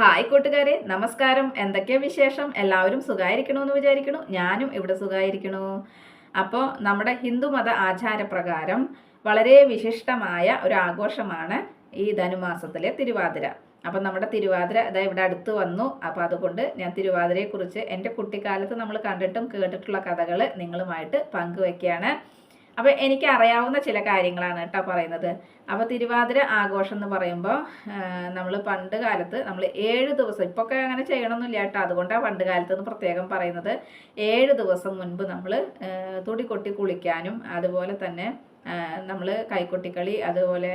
Hi കൂട്ടുകാരെ നമസ്കാരം. എന്തൊക്കെയാ വിശേഷം? എല്ലാവരും സുഖമായിരിക്കണമെന്ന് വിചാരിക്കണു ഞാനും ഇവിടെ സുഖമായിരിക്കണു അപ്പോൾ നമ്മുടെ ഹിന്ദുമത ആചാരപ്രകാരം വളരെ വിശിഷ്ടമായ ഒരു ആഘോഷമാണ് ഈ ധനുമാസത്തിലെ തിരുവാതിര. അപ്പം നമ്മുടെ തിരുവാതിര ഇതാ ഇവിടെ അടുത്ത് വന്നു. അപ്പോൾ അതുകൊണ്ട് ഞാൻ തിരുവാതിരയെക്കുറിച്ച് എന്റെ കുട്ടിക്കാലത്ത് നമ്മൾ കണ്ടിട്ടും കേട്ടിട്ടുള്ള കഥകൾ നിങ്ങളുമായിട്ട് പങ്കുവയ്ക്കുകയാണ് അപ്പോൾ എനിക്ക് അറിയാവുന്ന ചില കാര്യങ്ങളാണ് കേട്ടോ പറയുന്നത്. അപ്പോൾ തിരുവാതിര ആഘോഷം എന്ന് പറയുമ്പോൾ നമ്മൾ പണ്ട് കാലത്ത് നമ്മൾ ഏഴ് ദിവസം ഇപ്പോൾ അങ്ങനെ ചെയ്യണമെന്നില്ല കേട്ടോ. അതുകൊണ്ടാണ് പണ്ട് കാലത്ത് എന്ന് പ്രത്യേകം പറയുന്നത്. ഏഴ് ദിവസം മുൻപ് നമ്മൾ തുടി കൊട്ടി കുളിക്കാനും അതുപോലെ തന്നെ നമ്മൾ കൈക്കൊട്ടിക്കളി അതുപോലെ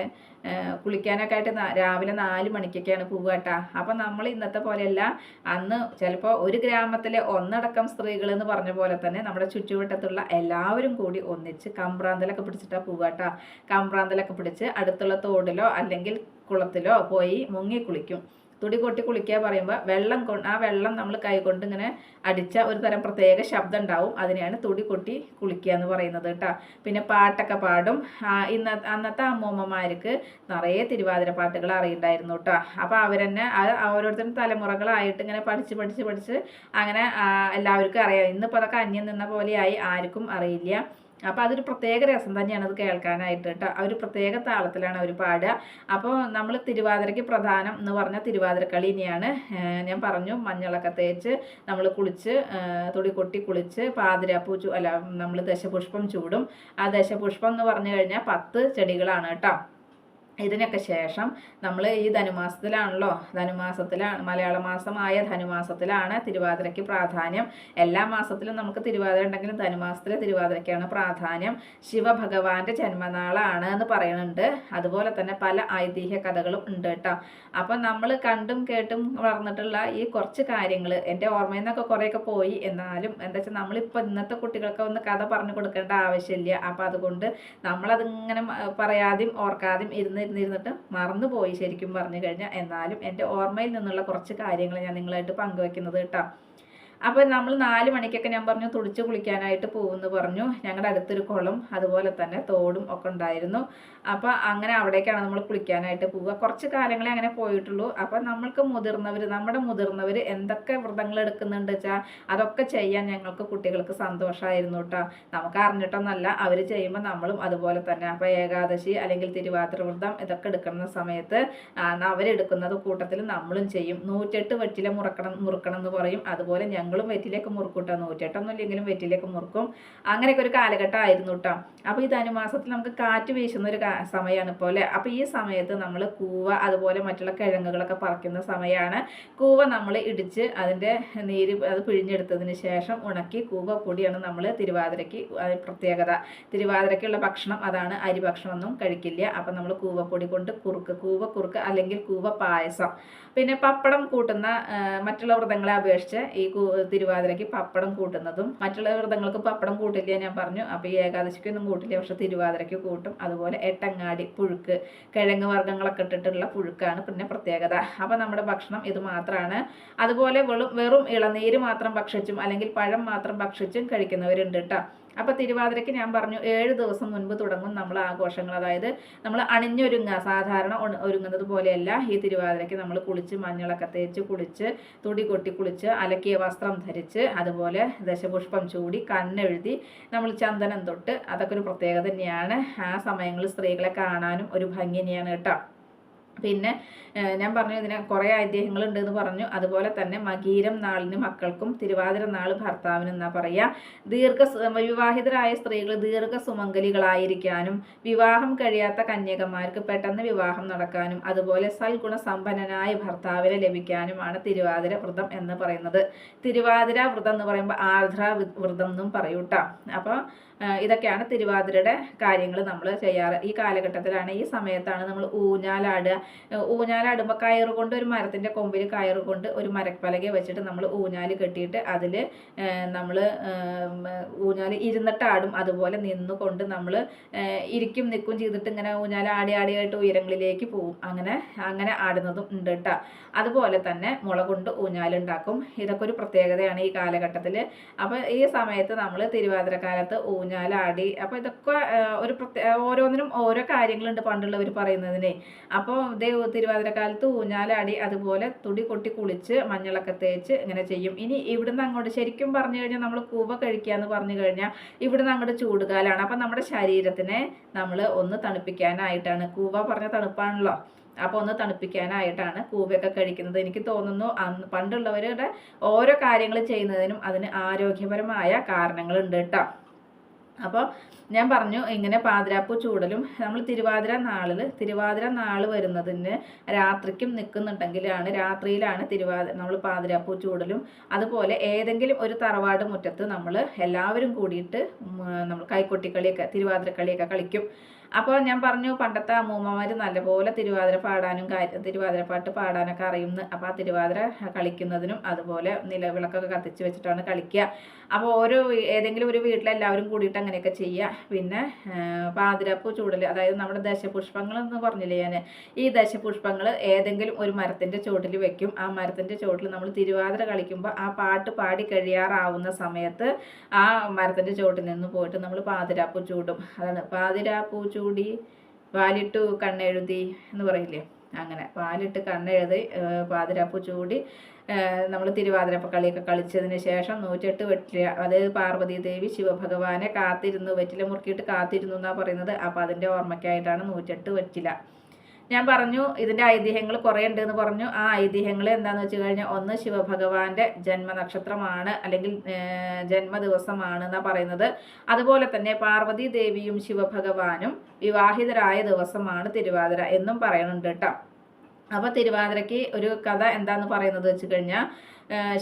കുളിക്കാനൊക്കെ ആയിട്ട് രാവിലെ നാല് മണിക്കൊക്കെയാണ് പോവുക കേട്ടോ അപ്പം നമ്മൾ ഇന്നത്തെ പോലെയല്ല അന്ന് ചിലപ്പോൾ ഒരു ഗ്രാമത്തിലെ ഒന്നടക്കം സ്ത്രീകൾ എന്ന് പറഞ്ഞ പോലെ തന്നെ നമ്മുടെ ചുറ്റുവട്ടത്തുള്ള എല്ലാവരും കൂടി ഒന്നിച്ച് കമ്പ്രാന്തലൊക്കെ പിടിച്ചിട്ടാണ് പോവുക കേട്ടോ കമ്പ്രാന്തലൊക്കെ പിടിച്ച് അടുത്തുള്ള തോടിലോ അല്ലെങ്കിൽ കുളത്തിലോ പോയി മുങ്ങി കുളിക്കും. തുടി കൊട്ടി കുളിക്കുക പറയുമ്പോൾ വെള്ളം കൊ ആ വെള്ളം നമ്മൾ കൈകൊണ്ട് ഇങ്ങനെ അടിച്ച ഒരു തരം പ്രത്യേക ശബ്ദം ഉണ്ടാവും. അതിനെയാണ് തുടി കൊട്ടി കുളിക്കുക എന്ന് പറയുന്നത് കേട്ടോ. പിന്നെ പാട്ടൊക്കെ പാടും. ഇന്ന അന്നത്തെ അമ്മൂമ്മമാർക്ക് നിറയെ തിരുവാതിര പാട്ടുകൾ അറിയുണ്ടായിരുന്നു കേട്ടോ. അപ്പോൾ അവരെന്നെ ഓരോരുത്തരും തലമുറകളായിട്ട് ഇങ്ങനെ പഠിച്ച് പഠിച്ച് പഠിച്ച് അങ്ങനെ എല്ലാവർക്കും അറിയാം. ഇന്നിപ്പോൾ അതൊക്കെ അന്യം നിന്ന പോലെയായി. ആർക്കും അറിയില്ല. അപ്പോൾ അതൊരു പ്രത്യേക രസം തന്നെയാണ് അത് കേൾക്കാനായിട്ട് കേട്ടോ. ഒരു പ്രത്യേക താളത്തിലാണ് അവർ പാടുക. അപ്പോൾ നമ്മൾ തിരുവാതിരയ്ക്ക് പ്രധാനം എന്ന് പറഞ്ഞാൽ തിരുവാതിരക്കളി തന്നെയാണ് ഞാൻ പറഞ്ഞു മഞ്ഞളൊക്കെ തേച്ച് നമ്മൾ കുളിച്ച് തുടി കൊട്ടി കുളിച്ച് പാതിരാപ്പൂ ചൂ അല്ല നമ്മൾ ദശപുഷ്പം ചൂടും. ആ ദശപുഷ്പം എന്ന് പറഞ്ഞു കഴിഞ്ഞാൽ പത്ത് ചെടികളാണ് കേട്ടോ. ഇതിനൊക്കെ ശേഷം നമ്മൾ ഈ ധനുമാസത്തിലാണല്ലോ. ധനുമാസത്തിലാണ് മലയാള മാസമായ ധനുമാസത്തിലാണ് തിരുവാതിരയ്ക്ക് പ്രാധാന്യം. എല്ലാ മാസത്തിലും നമുക്ക് തിരുവാതിര ഉണ്ടെങ്കിലും ധനുമാസത്തിലെ തിരുവാതിരയ്ക്കാണ് പ്രാധാന്യം. ശിവഭഗവാന്റെ ജന്മനാളാണ് എന്ന് പറയുന്നുണ്ട്. അതുപോലെ തന്നെ പല ഐതിഹ്യ കഥകളും ഉണ്ട് കേട്ടോ. അപ്പം നമ്മൾ കണ്ടും കേട്ടും വളർന്നിട്ടുള്ള ഈ കുറച്ച് കാര്യങ്ങൾ എന്റെ ഓർമ്മയിൽ നിന്നൊക്കെ കുറേയൊക്കെ പോയി. എന്നാലും എന്താ വെച്ചാൽ നമ്മളിപ്പോൾ ഇന്നത്തെ കുട്ടികൾക്ക് ഒന്ന് കഥ പറഞ്ഞു കൊടുക്കേണ്ട ആവശ്യമില്ല. അപ്പം അതുകൊണ്ട് നമ്മളതിങ്ങനെ പറയാതെയും ഓർക്കാതെയും ഇരുന്ന് ഇരുന്നിരുന്നിട്ട് മറന്നുപോയി ശരിക്കും പറഞ്ഞു കഴിഞ്ഞാൽ. എന്നാലും എന്റെ ഓർമ്മയിൽ നിന്നുള്ള കുറച്ച് കാര്യങ്ങൾ ഞാൻ നിങ്ങളായിട്ട് പങ്കുവെക്കുന്നത് കേട്ടോ. അപ്പോൾ നമ്മൾ നാല് മണിക്കൊക്കെ ഞാൻ പറഞ്ഞു തുടിച്ച് കുളിക്കാനായിട്ട് പോകുമെന്ന് പറഞ്ഞു. ഞങ്ങളുടെ അടുത്തൊരു കുളം അതുപോലെ തന്നെ തോടും ഒക്കെ ഉണ്ടായിരുന്നു. അപ്പോൾ അങ്ങനെ അവിടേക്കാണ് നമ്മൾ കുളിക്കാനായിട്ട് പോവുക. കുറച്ച് കാലങ്ങളെ അങ്ങനെ പോയിട്ടുള്ളൂ. അപ്പോൾ നമ്മൾക്ക് മുതിർന്നവർ നമ്മുടെ മുതിർന്നവർ എന്തൊക്കെ വ്രതങ്ങൾ എടുക്കുന്നുണ്ട് വെച്ചാൽ അതൊക്കെ ചെയ്യാൻ ഞങ്ങൾക്ക് കുട്ടികൾക്ക് സന്തോഷമായിരുന്നു കേട്ടോ നമുക്ക് അറിഞ്ഞിട്ടൊന്നല്ല അവർ ചെയ്യുമ്പോൾ നമ്മളും അതുപോലെ തന്നെ. അപ്പോൾ ഏകാദശി അല്ലെങ്കിൽ തിരുവാതിര വ്രതം ഇതൊക്കെ എടുക്കുന്ന സമയത്ത് അവരെടുക്കുന്നത് കൂട്ടത്തിൽ നമ്മളും ചെയ്യും. നൂറ്റെട്ട് വെറ്റില മുറക്കണം മുറുക്കണം എന്ന് പറയും. അതുപോലെ ഞങ്ങളും വെറ്റിലേക്ക് മുറുക്കൂട്ടോ. നൂറ്റെട്ടൊന്നും ഇല്ലെങ്കിലും വെറ്റിലേക്ക് മുറുക്കും. അങ്ങനെയൊക്കെ ഒരു കാലഘട്ടമായിരുന്നു കേട്ടോ അപ്പോൾ ഈ ധനുമാസത്തിൽ നമുക്ക് കാറ്റ് വീശുന്ന ഒരു സമയമാണ് ഇപ്പോൾ അല്ലേ? അപ്പോൾ ഈ സമയത്ത് നമ്മൾ കൂവ അതുപോലെ മറ്റുള്ള കിഴങ്ങുകളൊക്കെ പറിക്കുന്ന സമയമാണ് കൂവ നമ്മൾ ഇടിച്ച് അതിന്റെ നീര് അത് പിഴിഞ്ഞെടുത്തതിന് ശേഷം ഉണക്കി കൂവ പൊടിയാണ് നമ്മൾ തിരുവാതിരയ്ക്ക് പ്രത്യേകത. തിരുവാതിരയ്ക്കുള്ള ഭക്ഷണം അതാണ് അരി ഭക്ഷണമൊന്നും കഴിക്കില്ല. അപ്പം നമ്മൾ കൂവപ്പൊടി കൊണ്ട് കുറുക്ക് കൂവ കുറുക്ക് അല്ലെങ്കിൽ കൂവ പായസം. പിന്നെ പപ്പടം കൂട്ടുന്ന മറ്റുള്ള വ്രതങ്ങളെ അപേക്ഷിച്ച് ഈ തിരുവാതിരയ്ക്ക് പപ്പടം കൂട്ടുന്നതും മറ്റുള്ള വ്രതങ്ങൾക്ക് പപ്പടം കൂട്ടില്ല ഞാൻ പറഞ്ഞു. അപ്പോൾ ഈ ഏകാദശിക്കൊന്നും കൂട്ടില്ല. പക്ഷെ തിരുവാതിരയ്ക്ക് കൂട്ടും. അതുപോലെ എട്ടങ്ങാടി പുഴുക്ക് കിഴങ്ങ് വർഗങ്ങളൊക്കെ ഇട്ടിട്ടുള്ള പുഴുക്കാണ് പിന്നെ പ്രത്യേകത. അപ്പോൾ നമ്മുടെ ഭക്ഷണം ഇത് മാത്രമാണ് അതുപോലെ വെറും വെറും ഇളനീര് മാത്രം ഭക്ഷിച്ചും അല്ലെങ്കിൽ പഴം മാത്രം ഭക്ഷിച്ചും കഴിക്കുന്നവരുണ്ട് കേട്ടോ അപ്പോൾ തിരുവാതിരയ്ക്ക് ഞാൻ പറഞ്ഞു ഏഴ് ദിവസം മുൻപ് തുടങ്ങും നമ്മൾ ആഘോഷങ്ങൾ. അതായത് നമ്മൾ അണിഞ്ഞൊരുങ്ങുക. സാധാരണ ഒരുങ്ങുന്നത് പോലെയല്ല. ഈ തിരുവാതിരയ്ക്ക് നമ്മൾ കുളിച്ച് മഞ്ഞളൊക്കെ തേച്ച് കുളിച്ച് തുടി കൊട്ടി കുളിച്ച് അലക്കിയ വസ്ത്രം ധരിച്ച് അതുപോലെ ദശപുഷ്പം ചൂടി കണ്ണെഴുതി നമ്മൾ ചന്ദനം തൊട്ട് അതൊക്കെ ഒരു പ്രത്യേകത തന്നെയാണ്. ആ സമയങ്ങളിൽ സ്ത്രീകളെ കാണാനും ഒരു ഭംഗി തന്നെയാണ് കേട്ടോ. പിന്നെ ഞാൻ പറഞ്ഞു ഇതിന് കുറേ ഐതിഹ്യങ്ങളുണ്ട് എന്ന് പറഞ്ഞു. അതുപോലെ തന്നെ മകീരം നാളിന് മക്കൾക്കും തിരുവാതിര നാൾ ഭർത്താവിനും എന്നാ പറയുക. ദീർഘ വിവാഹിതരായ സ്ത്രീകൾ ദീർഘ സുമംഗലികളായിരിക്കാനും വിവാഹം കഴിയാത്ത കന്യകമാർക്ക് പെട്ടെന്ന് വിവാഹം നടക്കാനും അതുപോലെ സൽഗുണ സമ്പന്നനായ ഭർത്താവിനെ ലഭിക്കാനുമാണ് തിരുവാതിര വ്രതം എന്ന് പറയുന്നത്. തിരുവാതിര വ്രതം എന്ന് പറയുമ്പോൾ ആർദ്ര വ്രതം എന്നും പറയൂട്ടോ. അപ്പോൾ ഇതൊക്കെയാണ് തിരുവാതിരയുടെ കാര്യങ്ങൾ നമ്മൾ ചെയ്യാറ്. ഈ കാലഘട്ടത്തിലാണ് ഈ സമയത്താണ് നമ്മൾ ഊഞ്ഞാലാടുക. ഊഞ്ഞാലാടുമ്പോൾ കയറ് കൊണ്ട് ഒരു മരത്തിന്റെ കൊമ്പിൽ കയറ് കൊണ്ട് ഒരു മരപ്പലക വെച്ചിട്ട് നമ്മൾ ഊഞ്ഞാൽ കെട്ടിയിട്ട് അതിൽ നമ്മൾ ഊഞ്ഞാൽ ഇരുന്നിട്ടാടും. അതുപോലെ നിന്നുകൊണ്ട് നമ്മൾ ഇരിക്കും നിൽക്കും ചെയ്തിട്ട് ഇങ്ങനെ ഊഞ്ഞാൽ ആടി ആടിയായിട്ട് ഉയരങ്ങളിലേക്ക് പോവും. അങ്ങനെ അങ്ങനെ ആടുന്നതും ഉണ്ട് കേട്ടോ അതുപോലെ തന്നെ മുള കൊണ്ട് ഊഞ്ഞാലുണ്ടാക്കും. ഇതൊക്കെ ഒരു പ്രത്യേകതയാണ് ഈ കാലഘട്ടത്തിൽ അപ്പോൾ ഈ സമയത്ത് നമ്മൾ തിരുവാതിരക്കാലത്ത് ഊഞ്ഞാലാടി അപ്പോൾ ഇതൊക്കെ ഒരു പ്രത്യേക ഓരോന്നിനും ഓരോ കാര്യങ്ങളുണ്ട് പണ്ടുള്ളവർ പറയുന്നതിനെ. അപ്പോൾ ഇതേ തിരുവാതിരക്കാലത്ത് ഊഞ്ഞാലാടി അതുപോലെ തുടി കൊട്ടി കുളിച്ച് മഞ്ഞളൊക്കെ തേച്ച് ഇങ്ങനെ ചെയ്യും. ഇനി ഇവിടുന്ന് അങ്ങോട്ട് ശരിക്കും പറഞ്ഞു കഴിഞ്ഞാൽ നമ്മൾ കൂവ കഴിക്കുക എന്ന് പറഞ്ഞു കഴിഞ്ഞാൽ ഇവിടുന്ന് അങ്ങോട്ട് ചൂടുകാലാണ്. അപ്പം നമ്മുടെ ശരീരത്തിനെ നമ്മൾ ഒന്ന് തണുപ്പിക്കാനായിട്ടാണ്. കൂവ പറഞ്ഞ തണുപ്പാണല്ലോ. അപ്പോൾ ഒന്ന് തണുപ്പിക്കാനായിട്ടാണ് കൂവയൊക്കെ കഴിക്കുന്നത്. എനിക്ക് തോന്നുന്നു അന്ന് പണ്ടുള്ളവരുടെ ഓരോ കാര്യങ്ങൾ ചെയ്യുന്നതിനും അതിന് ആരോഗ്യപരമായ കാരണങ്ങളുണ്ട് കേട്ടോ. അപ്പോൾ ഞാൻ പറഞ്ഞു ഇങ്ങനെ പാതിരാപ്പൂ ചൂടലും നമ്മൾ തിരുവാതിര നാളിൽ തിരുവാതിര നാൾ വരുന്നതിന് രാത്രിക്കും നിൽക്കുന്നുണ്ടെങ്കിലാണ് രാത്രിയിലാണ് തിരുവാതിര നമ്മൾ പാതിരാപ്പൂ ചൂടലും അതുപോലെ ഏതെങ്കിലും ഒരു തറവാട് മുറ്റത്ത് നമ്മൾ എല്ലാവരും കൂടിയിട്ട് നമ്മൾ കൈക്കൊട്ടിക്കളിയൊക്കെ തിരുവാതിരക്കളിയൊക്കെ കളിക്കും. അപ്പോൾ ഞാൻ പറഞ്ഞു പണ്ടത്തെ അമ്മൂമ്മമാർ നല്ലപോലെ തിരുവാതിര പാടാനും തിരുവാതിര പാട്ട് പാടാനൊക്കെ അറിയുന്നു അപ്പോൾ ആ തിരുവാതിര കളിക്കുന്നതിനും അതുപോലെ നിലവിളക്കൊക്കെ കത്തിച്ച് വെച്ചിട്ടാണ് കളിക്കുക അപ്പോൾ ഓരോ ഏതെങ്കിലും ഒരു വീട്ടിലെല്ലാവരും കൂടിയിട്ട് അങ്ങനെയൊക്കെ ചെയ്യുക പിന്നെ പാതിരപ്പൂ ചൂടൽ അതായത് നമ്മുടെ ദശപുഷ്പങ്ങൾ എന്ന് പറഞ്ഞില്ലേ ഞാൻ ഈ ദശപുഷ്പങ്ങൾ ഏതെങ്കിലും ഒരു മരത്തിന്റെ ചുവട്ടിൽ വെക്കും. ആ മരത്തിന്റെ ചുവട്ടിൽ നമ്മൾ തിരുവാതിര കളിക്കുമ്പോൾ ആ പാട്ട് പാടി കഴിയാറാവുന്ന സമയത്ത് ആ മരത്തിന്റെ ചുവട്ടിൽ നിന്ന് പോയിട്ട് നമ്മൾ പാതിരാപ്പൂ ചൂടും. അതാണ് പാതിരാപ്പൂ ചൂടി വാലിട്ടു കണ്ണെഴുതി എന്ന് പറയില്ലേ? അങ്ങനെ വാലിട്ട് കണ്ണെഴുതി പാതിരാപ്പൂ ചൂടി നമ്മൾ തിരുവാതിരപ്പ കളിയൊക്കെ കളിച്ചതിന് ശേഷം നൂറ്റെട്ട് വെറ്റില അതായത് പാർവതി ദേവി ശിവഭഗവാനെ കാത്തിരുന്നു വെറ്റില മുറുക്കിയിട്ട് കാത്തിരുന്നു എന്നാണ് പറയുന്നത്. അപ്പോൾ അതിന്റെ ഓർമ്മയ്ക്കായിട്ടാണ് നൂറ്റെട്ട് വെറ്റില. ഞാൻ പറഞ്ഞു ഇതിന്റെ ഐതിഹ്യങ്ങൾ കുറേ ഉണ്ട് എന്ന് പറഞ്ഞു. ആ ഐതിഹ്യങ്ങൾ എന്താണെന്ന് വെച്ച് കഴിഞ്ഞാൽ ഒന്ന് ശിവഭഗവാന്റെ ജന്മനക്ഷത്രമാണ് അല്ലെങ്കിൽ ജന്മദിവസമാണ് എന്നാണ് പറയുന്നത്. അതുപോലെ തന്നെ പാർവതി ദേവിയും ശിവഭഗവാനും വിവാഹിതരായ ദിവസമാണ് തിരുവാതിര എന്നും പറയുന്നുണ്ട് കേട്ടോ. അപ്പോൾ തിരുവാതിരയ്ക്ക് ഒരു കഥ എന്താന്ന് പറയുന്നത് വെച്ച് കഴിഞ്ഞാൽ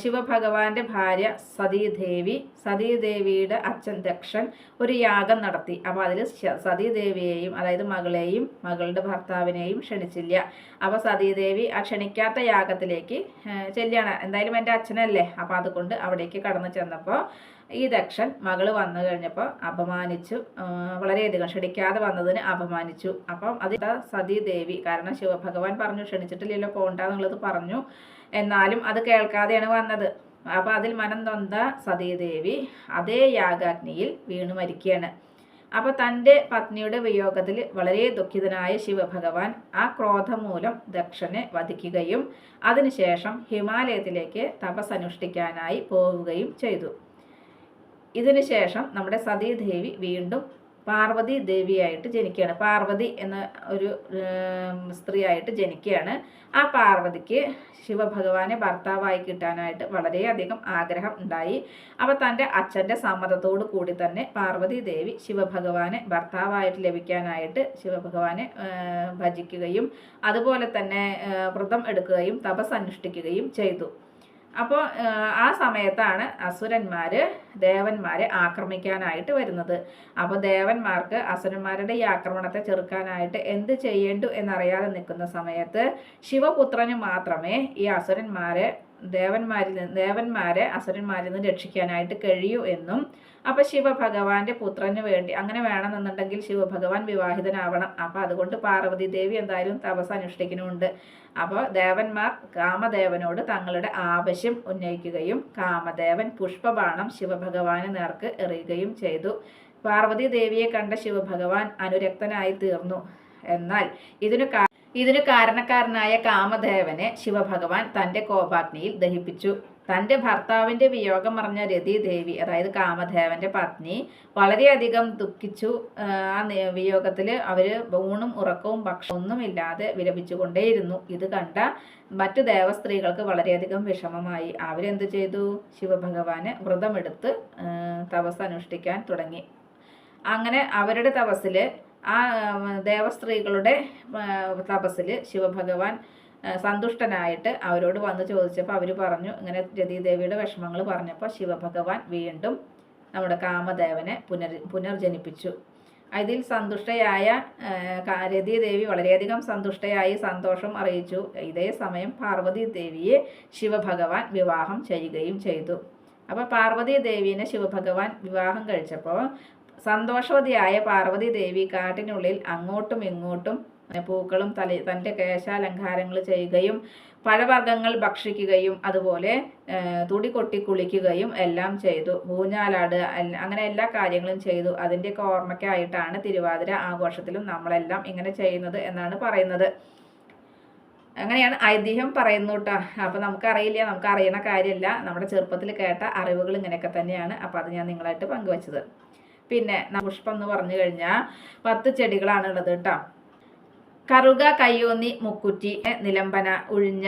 ശിവഭഗവാന്റെ ഭാര്യ സതീദേവി സതീദേവിയുടെ അച്ഛൻ ദക്ഷൻ ഒരു യാഗം നടത്തി. അപ്പോൾ അതിൽ സതീദേവിയെയും അതായത് മകളെയും മകളുടെ ഭർത്താവിനെയും ക്ഷണിച്ചില്ല. അപ്പോൾ സതീദേവി ആ ക്ഷണിക്കാത്ത യാഗത്തിലേക്ക് ചെല്ലുകയാണ്. എന്തായാലും എന്റെ അച്ഛനല്ലേ? അപ്പോൾ അതുകൊണ്ട് അവിടേക്ക് കടന്നു ചെന്നപ്പോൾ ഈ ദക്ഷൻ മകൾ വന്നു കഴിഞ്ഞപ്പോൾ അപമാനിച്ചു. വളരെയധികം ക്ഷണിക്കാതെ വന്നതിന് അപമാനിച്ചു. അപ്പം അത് സതീദേവി കാരണം ശിവഭഗവാൻ പറഞ്ഞു ക്ഷണിച്ചിട്ടില്ലല്ലോ പോണ്ടെന്നുള്ളത് പറഞ്ഞു. എന്നാലും അത് കേൾക്കാതെയാണ് വന്നത്. അപ്പോൾ അതിൽ മനം നൊന്ത സതീദേവി അതേ യാഗാഗ്നിയിൽ വീണു മരിക്കുകയാണ്. അപ്പോൾ തന്റെ പത്നിയുടെ വിയോഗത്തിൽ വളരെ ദുഃഖിതനായ ശിവഭഗവാൻ ആ ക്രോധം മൂലം ദക്ഷനെ വധിക്കുകയും അതിനുശേഷം ഹിമാലയത്തിലേക്ക് തപസ് അനുഷ്ഠിക്കാനായി പോവുകയും ചെയ്തു. ഇതിനുശേഷം നമ്മുടെ സതീദേവി വീണ്ടും പാർവതി ദേവിയായിട്ട് ജനിക്കുകയാണ്. പാർവതി എന്ന ഒരു സ്ത്രീയായിട്ട് ജനിക്കുകയാണ്. ആ പാർവതിക്ക് ശിവഭഗവാനെ ഭർത്താവായി കിട്ടാനായിട്ട് വളരെയധികം ആഗ്രഹം ഉണ്ടായി. അപ്പോൾ തന്റെ അച്ഛന്റെ സമ്മതത്തോടു കൂടി തന്നെ പാർവതി ദേവി ശിവഭഗവാനെ ഭർത്താവായിട്ട് ലഭിക്കാനായിട്ട് ശിവഭഗവാനെ ഭജിക്കുകയും അതുപോലെ തന്നെ വ്രതം എടുക്കുകയും തപസ് അനുഷ്ഠിക്കുകയും ചെയ്തു. അപ്പോൾ ആ സമയത്താണ് അസുരന്മാർ ദേവന്മാരെ ആക്രമിക്കാനായിട്ട് വരുന്നത്. അപ്പോൾ ദേവന്മാർക്ക് അസുരന്മാരുടെ ഈ ആക്രമണത്തെ ചെറുക്കാനായിട്ട് എന്ത് ചെയ്യേണ്ടു എന്നറിയാതെ നിൽക്കുന്ന സമയത്ത് ശിവപുത്രന് മാത്രമേ ഈ അസുരന്മാരെ ദേവന്മാരിൽ നിന്ന് ദേവന്മാരെ അസുരന്മാരിൽ നിന്ന് രക്ഷിക്കാനായിട്ട് കഴിയൂ എന്നും. അപ്പോൾ ശിവഭഗവാന്റെ പുത്രന് വേണ്ടി അങ്ങനെ വേണമെന്നുണ്ടെങ്കിൽ ശിവഭഗവാൻ വിവാഹിതനാവണം. അപ്പോൾ അതുകൊണ്ട് പാർവതി ദേവി എന്തായാലും തപസ് അനുഷ്ഠിക്കുന്നുണ്ട്. അപ്പോൾ ദേവന്മാർ കാമദേവനോട് തങ്ങളുടെ ആവശ്യം ഉന്നയിക്കുകയും കാമദേവൻ പുഷ്പബാണം ശിവഭഗവാന് നേർക്ക് എറിയുകയും ചെയ്തു. പാർവതി ദേവിയെ കണ്ട ശിവഭഗവാൻ അനുരക്തനായി തീർന്നു. എന്നാൽ ഇതിനു ഇതിനു കാരണക്കാരനായ കാമദേവനെ ശിവഭഗവാൻ തന്റെ കോപാഗ്നിയിൽ ദഹിപ്പിച്ചു. തന്റെ ഭർത്താവിന്റെ വിയോഗം അറിഞ്ഞ രതി ദേവി അതായത് കാമദേവന്റെ പത്നി വളരെയധികം ദുഃഖിച്ചു. ആ, വിയോഗത്തിൽ അവർ ഊണും ഉറക്കവും ഭക്ഷണവും ഒന്നുമില്ലാതെ വിലപിച്ചുകൊണ്ടേയിരുന്നു ഇത് കണ്ട മറ്റു ദേവസ്ത്രീകൾക്ക് വളരെയധികം വിഷമമായി. അവരെന്ത് ചെയ്തു? ശിവഭഗവാന് വ്രതമെടുത്ത് തപസ് അനുഷ്ഠിക്കാൻ തുടങ്ങി. അങ്ങനെ അവരുടെ തപസ്സിൽ ആ ദേവസ്ത്രീകളുടെ തപസ്സിൽ ശിവഭഗവാൻ സന്തുഷ്ടനായിട്ട് അവരോട് വന്ന് ചോദിച്ചപ്പോൾ അവർ പറഞ്ഞു ഇങ്ങനെ രതിദേവിയുടെ വിഷമങ്ങൾ പറഞ്ഞപ്പോൾ ശിവഭഗവാൻ വീണ്ടും നമ്മുടെ കാമദേവനെ പുനർ പുനർജനിപ്പിച്ചു. അതിൽ സന്തുഷ്ടയായ രതീദേവി വളരെയധികം സന്തുഷ്ടയായി സന്തോഷം അറിയിച്ചു. ഇതേ സമയം പാർവതി ദേവിയെ ശിവഭഗവാൻ വിവാഹം ചെയ്യുകയും ചെയ്തു. അപ്പോൾ പാർവതി ദേവീനെ ശിവഭഗവാൻ വിവാഹം കഴിച്ചപ്പോൾ സന്തോഷവതിയായ പാർവതി ദേവി കാട്ടിനുള്ളിൽ അങ്ങോട്ടും ഇങ്ങോട്ടും പൂക്കളും തല തന്റെ കേശാലങ്കാരങ്ങൾ ചെയ്യുകയും പഴവർഗങ്ങൾ ഭക്ഷിക്കുകയും അതുപോലെ തുടി കൊട്ടി കുളിക്കുകയും എല്ലാം ചെയ്തു. ഊഞ്ഞാലാട് അങ്ങനെ എല്ലാ കാര്യങ്ങളും ചെയ്തു. അതിന്റെയൊക്കെ ഓർമ്മയ്ക്കായിട്ടാണ് തിരുവാതിര ആഘോഷത്തിലും നമ്മളെല്ലാം ഇങ്ങനെ ചെയ്യുന്നത് എന്നാണ് പറയുന്നത്. അങ്ങനെയാണ് ഐതിഹ്യം പറയുന്നു കേട്ടോ അപ്പോൾ നമുക്കറിയില്ല നമുക്ക് അറിയണ കാര്യമല്ല. നമ്മുടെ ചെറുപ്പത്തിൽ കേട്ട അറിവുകൾ ഇങ്ങനെയൊക്കെ തന്നെയാണ്. അപ്പോൾ അത് ഞാൻ നിങ്ങളായിട്ട് പങ്കുവച്ചത്. പിന്നെ പുഷ്പം എന്ന് പറഞ്ഞു കഴിഞ്ഞാൽ പത്ത് ചെടികളാണ് ഉള്ളത് കേട്ടോ. കറുക കയ്യോന്നി മുക്കുറ്റി നിലമ്പന ഉഴിഞ്ഞ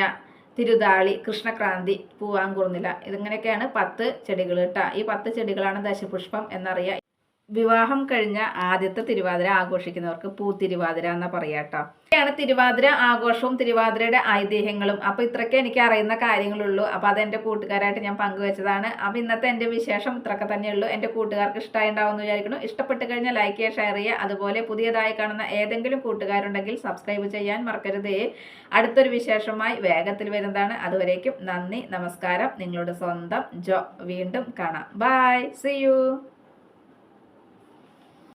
തിരുതാളി കൃഷ്ണക്രാന്തി പൂവാങ്കുറുന്നില ഇതിങ്ങനെയൊക്കെയാണ് പത്ത് ചെടികൾ കേട്ടോ. ഈ പത്ത് ചെടികളാണ് ദശപുഷ്പം എന്നറിയാം വിവാഹം കഴിഞ്ഞ ആദ്യത്തെ തിരുവാതിര ആഘോഷിക്കുന്നവർക്ക് പൂത്തിരുവാതിര എന്നാ പറയാട്ടോ ഇതൊക്കെയാണ് തിരുവാതിര ആഘോഷവും തിരുവാതിരയുടെ ഐതിഹ്യങ്ങളും. അപ്പൊ ഇത്രയൊക്കെ എനിക്ക് അറിയുന്ന കാര്യങ്ങളുള്ളൂ. അപ്പൊ അത് എന്റെ കൂട്ടുകാരായിട്ട് ഞാൻ പങ്കുവച്ചതാണ്. അപ്പൊ ഇന്നത്തെ എന്റെ വിശേഷം ഇത്രയൊക്കെ തന്നെയുള്ളൂ. എന്റെ കൂട്ടുകാർക്ക് ഇഷ്ടമായി ഉണ്ടാവുമെന്ന് വിചാരിക്കുന്നു. ഇഷ്ടപ്പെട്ട് കഴിഞ്ഞാൽ ലൈക്ക് ചെയ്യുക ഷെയർ ചെയ്യുക. അതുപോലെ പുതിയതായി കാണുന്ന ഏതെങ്കിലും കൂട്ടുകാരുണ്ടെങ്കിൽ സബ്സ്ക്രൈബ് ചെയ്യാൻ മറക്കരുതേ. അടുത്തൊരു വിശേഷമായി വേഗത്തിൽ വരുന്നതാണ്. അതുവരേക്കും നന്ദി നമസ്കാരം. നിങ്ങളുടെ സ്വന്തം ജോ. വീണ്ടും കാണാം. By C U